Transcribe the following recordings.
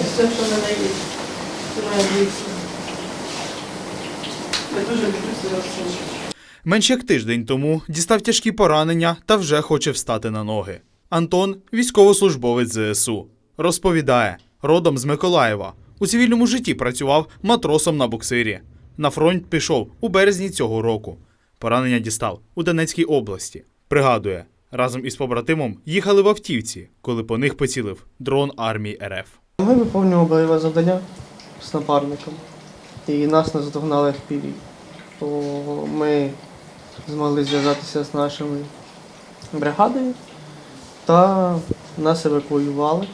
все, що в мене є. Я дуже люблю свого сина. Менш як тиждень тому дістав тяжкі поранення та вже хоче встати на ноги. Антон військовослужбовець ЗСУ. Розповідає, родом з Миколаєва. У цивільному житті працював матросом на буксирі. На фронт пішов у березні цього року. Поранення дістав у Донецькій області. Пригадує, разом із побратимом їхали в автівці, коли по них поцілив дрон армії РФ. Ми виконували бойове завдання з напарником. І нас наздогнали в піві. То ми змогли зв'язатися з нашими бригадою та нас евакуювали.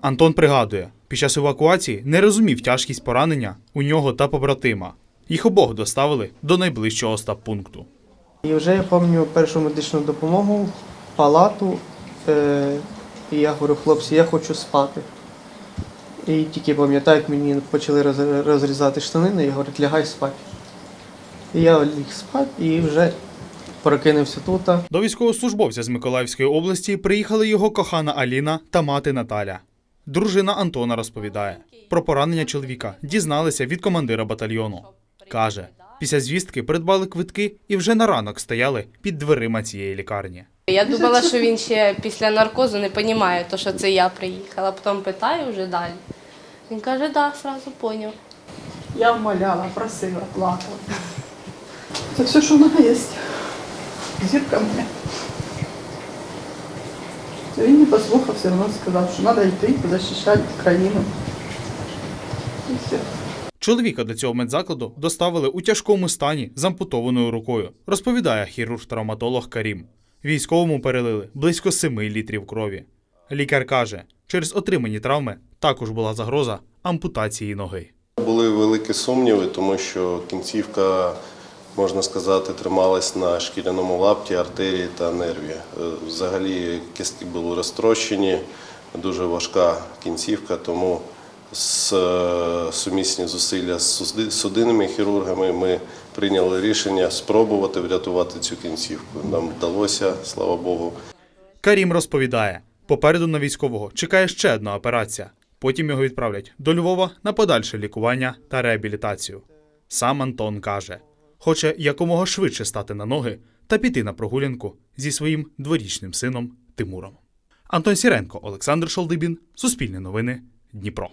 Антон пригадує, під час евакуації не розумів тяжкість поранення у нього та побратима. Їх обох доставили до найближчого стаб-пункту. І вже я пам'ятаю першу медичну допомогу, палату. Е- і я говорю, хлопці, я хочу спати. І тільки пам'ятаю, як мені почали розрізати штанини, і говорять, лягай спати. І я ліг спати і вже прокинувся тут. До військовослужбовця з Миколаївської області приїхали його кохана Аліна та мати Наталя. Дружина Антона розповідає про поранення чоловіка. Дізналися від командира батальйону. Каже, після звістки придбали квитки і вже на ранок стояли під дверима цієї лікарні. Я думала, що він ще після наркозу не розуміє, то, що це я приїхала. Потім питаю вже далі. Він каже, так, да, одразу зрозумів. Я вмоляла, просила, плакала. Це все, що в мене є. Зірка моя. Це він не послухав, все одно сказав, що треба йти захищати країну. І все. Чоловіка до цього медзакладу доставили у тяжкому стані з ампутованою рукою, розповідає хірург-травматолог Карім. Військовому перелили близько 7 літрів крові. Лікар каже, через отримані травми також була загроза ампутації ноги. Були великі сумніви, тому що кінцівка, можна сказати, трималась на шкіряному лапті, артерії та нерві. Е, Взагалі кістки були розтрощені, дуже важка кінцівка, тому з е, сумісні зусилля з судинними хірургами ми прийняли рішення спробувати врятувати цю кінцівку. Нам вдалося, слава Богу. Карім розповідає, попереду на військового чекає ще одна операція. Потім його відправлять до Львова на подальше лікування та реабілітацію. Сам Антон каже, хоче якомога швидше стати на ноги та піти на прогулянку зі своїм дворічним сином Тимуром. Антон Сіренко, Олександр Шолдибін, Суспільне новини, Дніпро.